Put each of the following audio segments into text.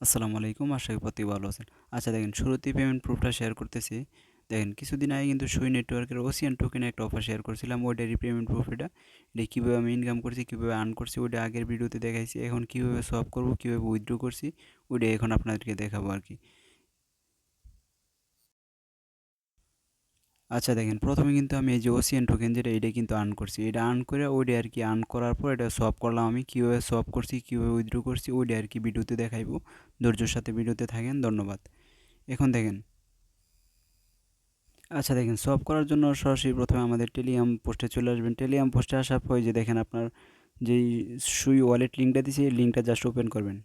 আসসালামু আলাইকুম, আশা করি প্রতি ভালো আছেন। আচ্ছা দেখেন, শুরুতেই পেমেন্ট প্রুফটা শেয়ার করতেছি। দেখেন, কিছুদিন আগে কিন্তু সুই নেটওয়ার্কের ওসিয়ান টোকেনে একটা অফার শেয়ার করছিলাম ওইটারই পেমেন্ট প্রুফ এটা। এটা কীভাবে আমি ইনকাম করছি, কীভাবে আর্ন করছি, ওইটা আগের ভিডিওতে দেখাইছি। এখন কীভাবে সলভ করব, কীভাবে উইথড্র করছি, ওইটা এখন আপনাদেরকে দেখাবো আর কি। আচ্ছা দেখেন, প্রথমে কিন্তু আমি এই যে ওসিয়ান টোকেন যেটা এটা কিন্তু আর্ন করছি। এটা আর্ন করে ওইটা আর কি আর্ন করার পর এটা সলভ করলাম আমি। কীভাবে সলভ করছি, কীভাবে উইথড্র করছি, ওইটা আর কি ভিডিওতে দেখাইবো। ধৈর্যর সাথে ভিডিওতে থাকেন, ধন্যবাদ। এখন দেখেন। আচ্ছা দেখেন সলভ করার জন্য সরাসরি প্রথমে আমাদের টেলিগ্রাম পোস্টে চলে আসবেন। টেলিগ্রাম পোস্টে আসার পরে যে দেখেন আপনার যেই সুই ওয়ালেট লিঙ্কটা দিয়েছি এই লিঙ্কটা জাস্ট ওপেন করবেন।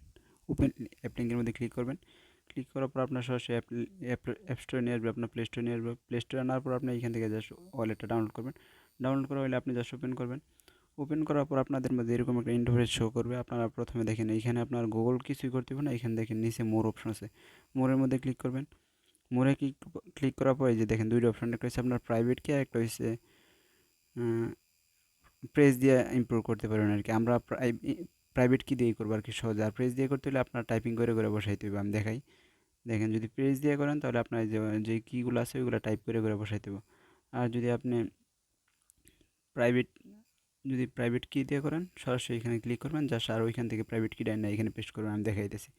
ওপেন অ্যাপ লিঙ্কের মধ্যে ক্লিক করবেন। ক্লিক করার পর আপনার সরাসরি অ্যাপ অ্যাপ স্টোরে নিয়ে আসবে, আপনার প্লে স্টোরে নিয়ে আসবে। প্লে স্টোরে আনার পর আপনি এখান থেকে জাস্ট ওয়ালেটটা ডাউনলোড করবেন। ডাউনলোড করা হলে আপনি জাস্ট ওপেন করবেন। ওপেন করার পর আপনাদের মধ্যে এরকম একটা ইন্টারফেস শো করবে। আপনারা প্রথমে দেখেন এইখানে আপনার গুগল কিছুই করতে হবে না, এখানে দেখেন নিচে মোর অপশন আছে। মোরের মধ্যে ক্লিক করবেন। মোরে ক্লিক ক্লিক করার পরে যে দেখেন দুইটা অপশন একটা হচ্ছে আপনার প্রাইভেট কি একটা হচ্ছে প্রেস দিয়ে ইমপ্রুভ করতে পারবেন আর কি। আমরা প্রাইভেট কি দিয়ে করব আর কি সহজে। আর প্রেস দিয়ে করতে হলে আপনার টাইপিং করে করে বসাইতে হবে, আমি দেখাই। দেখেন যদি প্রেস দিয়ে করেন তাহলে আপনার যে যে কীগুলো আছে ওইগুলো টাইপ করে করে বসাই দেবো। আর যদি আপনি প্রাইভেট যদি প্রাইভেট কি দিয়ে করেন, সরাসরি এখানে ক্লিক করবেন জাস্ট আর ওইখান থেকে প্রাইভেট কি ডাইন না এখানে পেস্ট করবেন, আমি দেখাইতেছি।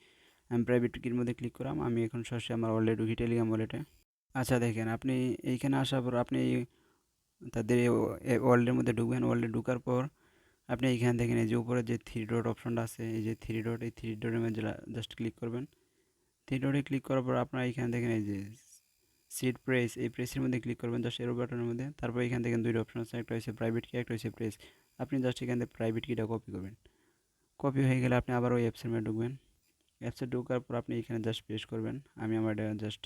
আমি প্রাইভেট কির মধ্যে ক্লিক করলাম আমি এখন সরাসরি আমার ওয়ালেট ঢুকি টেলিগ্রাম ওয়ালেটে আচ্ছা দেখেন, আপনি এইখানে আসার পর আপনি তাদের ওয়ার্ল্ডের মধ্যে ঢুকবেন ওয়ার্ল্ডে ঢুকার পর আপনি এইখানে দেখেন এই যে উপরে যে থ্রি ডট অপশনটা আছে, এই যে থ্রি ডট এই থ্রি ডটের মধ্যে জাস্ট ক্লিক করবেন। ডটে ক্লিক করার পর আপনার এইখানে দেখেন এই যে সিট প্রেস এই প্রেসের মধ্যে ক্লিক করবেন জাস্ট এরো বাটনের মধ্যে। তারপর এখান থেকে দুইটা অপশন আছে, একটা হচ্ছে প্রাইভেট কি একটা হচ্ছে প্রেস আপনি জাস্ট এখান থেকে প্রাইভেট কিটা কপি করবেন। কপি হয়ে গেলে আপনি আবার ওই অ্যাপসের মধ্যে ঢুকবেন। অ্যাপসে ঢোকার পর আপনি এখানে জাস্ট পেস্ট করবেন। আমি আমার এটা জাস্ট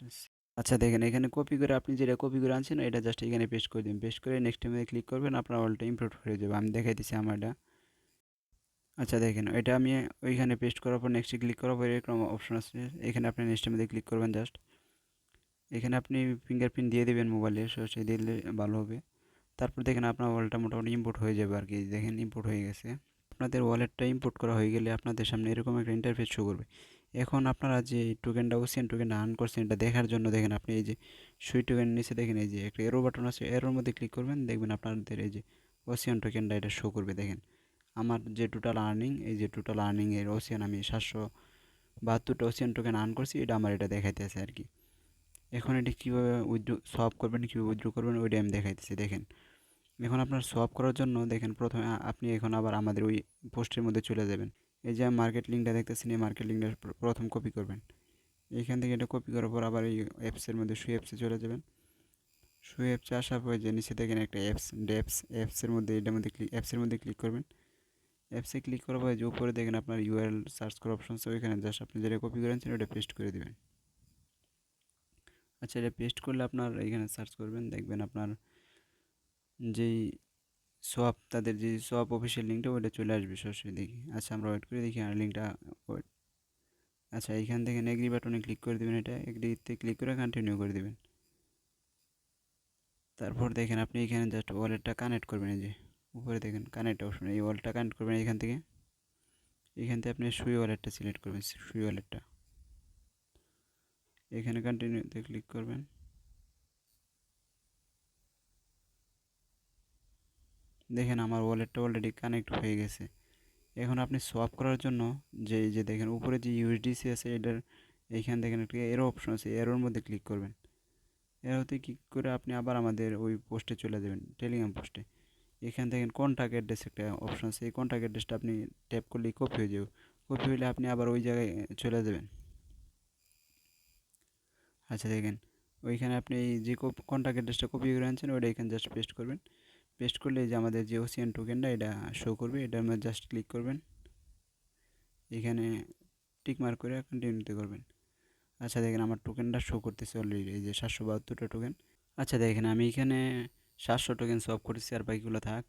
আচ্ছা দেখেন এখানে কপি করে আপনি যেটা কপি করে আনছেন, এটা জাস্ট এখানে পেস্ট করে দিন। পেস্ট করে নেক্সট টাইমে ক্লিক করবেন, আপনার অলটা ইমপ্রুভ হয়ে যাবে। আমি দেখাই দিচ্ছি আমার এটা। আচ্ছা দেখেন, এটা আমি ওইখানে পেস্ট করার পর নেক্সটে ক্লিক করার পর এরকম অপশন আছে। এখানে আপনি নেক্সটের মধ্যে ক্লিক করবেন জাস্ট এখানে আপনি ফিঙ্গারপ্রিন্ট দিয়ে দেবেন মোবাইলে সে দিলে ভালো হবে। তারপর দেখেন আপনার ওয়ালেটটা মোটামুটি ইম্পোর্ট হয়ে যাবে আর কি দেখেন ইম্পোর্ট হয়ে গেছে। আপনাদের ওয়ালেটটা ইম্পোর্ট করা হয়ে গেলে আপনাদের সামনে এরকম একটা ইন্টারফেস শো করবে। এখন আপনারা যে টোকেনটা ওসিয়ান টোকেনটা আর্ন করছেন, এটা দেখার জন্য দেখেন আপনি এই যে সুই টোকেন নিচে দেখেন, এই যে একটা এরো বাটন আছে এরোর মধ্যে ক্লিক করবেন, দেখবেন আপনাদের এই যে ওসিয়ান টোকেনটা এটা শো করবে, দেখেন। আমার যে টোটাল আর্নিং এই যে টোটাল আর্নিংয়ের ওসিয়ান আমি সাতশো বাহাত্তরটা ওসিয়ান টোকেন আর্ন করছি, এটা আমার এটা দেখাইতেছে আর কি। এখন এটি কীভাবে উইথড্র সলভ করবেন, কীভাবে উইথড্র করবেন ওইটা আমি দেখাইতেছি, দেখেন। এখন আপনার সলভ করার জন্য, দেখেন, প্রথমে আপনি এখন আবার আমাদের ওই পোস্টের মধ্যে চলে যাবেন। এই যে মার্কেট লিঙ্কটা দেখতেছেন, এই মার্কেট লিঙ্কটা প্রথম কপি করবেন। এইখান থেকে এটা কপি করার পর আবার এই অ্যাপসের মধ্যে সুই অ্যাপসে চলে যাবেন। সুই অ্যাপসে আসার পর যে নিচে দেখেন একটা অ্যাপস ড্যাপস অ্যাপসের মধ্যে, এটার মধ্যে ক্লিক অ্যাপসের মধ্যে ক্লিক করবেন। অ্যাপসে ক্লিক করার পরে যে উপরে দেখেন আপনার ইউআরএল সার্চ করার অপশন আছে, ওইখানে জাস্ট আপনি যেটা কপি করেছেন ওটা পেস্ট করে দেবেন। আচ্ছা এটা পেস্ট করলে আপনার এখানে সার্চ করবেন, দেখবেন আপনার যেই সোয়াপ তাদের যে সোয়াপ অফিসিয়াল লিঙ্কটা ওইটা চলে আসবে সরাসরি দেখি। আচ্ছা আমরা ওয়েট করে দেখি, আর লিঙ্কটা ওয়েট আচ্ছা এইখান থেকে এগ্রি বাটনে ক্লিক করে দেবেন এটা এগ্রিতে ক্লিক করে কন্টিনিউ করে দেবেন। তারপর দেখেন আপনি এখানে জাস্ট ওয়ালেটটা কানেক্ট করবেন, এই যে। উপরে দেখেন কানেক্ট অপশন এই ওয়ালেটটা কানেক্ট করবেন এখান থেকে। এখান থেকে আপনি সুই ওয়ালেটটা সিলেক্ট করবেন, সুই ওয়ালেটটা এখানে কন্টিনিউতে ক্লিক করবেন। দেখেন আমার ওয়ালেটটা অলরেডি কানেক্ট হয়ে গেছে। এখন আপনি সোয়াপ করার জন্য যে যে দেখেন উপরে যে ইউএসডিসি আছে, এটার এইখানে দেখেন একটা এরো অপশন আছে এরোর মধ্যে ক্লিক করবেন। এরোতে ক্লিক করে আপনি আবার আমাদের ওই পোস্টে চলে যাবেন টেলিগ্রাম পোস্টে এখান থেকে কন্ট্যাক্ট অ্যাড্রেস একটা অপশন আছে, এই কন্ট্যাক্ট অ্যাড্রেসটা আপনি ট্যাপ করলেই কপি হয়ে যাবে। কপি হলে আপনি আবার ওই জায়গায় চলে যাবেন। আচ্ছা দেখেন, ওইখানে আপনি যে কন্ট্যাক্ট অ্যাড্রেসটা কপি করে আনছেন, ওইটা এখানে জাস্ট পেস্ট করবেন। পেস্ট করলে যে আমাদের যে ওসিয়ান টোকেনটা এটা শো করবে এটার মধ্যে জাস্ট ক্লিক করবেন। এখানে টিক মার্ক করে কন্টিনিউতে করবেন। আচ্ছা দেখেন, আমার টোকেনটা শো করতেছে অলরেডি এই যে সাতশো বাহাত্তরটা টোকেন আচ্ছা দেখেন, আমি এখানে সাতশো টোকেন সলভ করেছি আর বাকিগুলো থাক।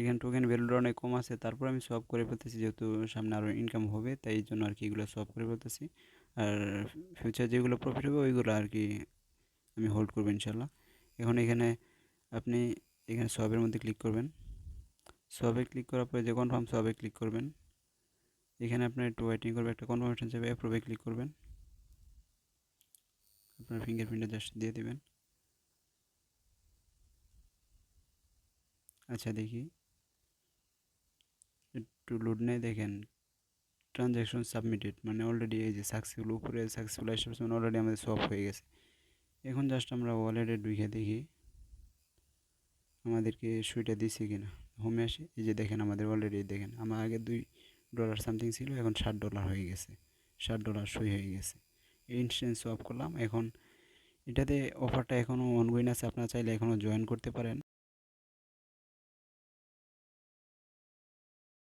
এখানে টোকেন ভ্যালুটা অনেক কম আছে, তারপর আমি সলভ করে ফেলতেছি যেহেতু সামনে আরও ইনকাম হবে, তাই এই জন্য আর কি এগুলো সলভ করে ফেলতেছি। আর ফিউচার যেগুলো প্রফিট হবে, ওইগুলো আর কি আমি হোল্ড করব ইনশাল্লাহ। এখন এখানে আপনি এখানে সবের মধ্যে ক্লিক করবেন। সবে ক্লিক করার পরে যে কনফার্ম সবে ক্লিক করবেন, এখানে আপনার একটু ওয়েটিং করবে, একটা কনফার্মেশন চাইবে অ্যাপ্রুভে ক্লিক করবেন। আপনার ফিঙ্গারপ্রিন্টটা জাস্ট দিয়ে দিবেন। আচ্ছা দেখি। একটু লোড নেই, দেখেন। ট্রানজ্যাকশন সাবমিটেড মানে অলরেডি এই যে সাকসেসফুল উপরে সাকসেসফুল আসছে মানে অলরেডি আমাদের সফট হয়ে গেছে। এখন জাস্ট আমরা ওয়ালেটে ঢুকে দেখি, আমাদেরকে সুইটা দিছে কিনা। হোমে আসে, এই যে দেখেন আমাদের অলরেডি দেখেন, আমার আগে দুই ডলার সামথিং ছিল, এখন ষাট ডলার হয়ে গেছে। ষাট ডলার সই হয়ে গেছে। এই ইনস্ট্যান্স সোয়াপ করলাম, এখন এটাতে অফারটা এখনও অনগোয়িং আছে, আপনারা চাইলে এখনও জয়েন করতে পারেন।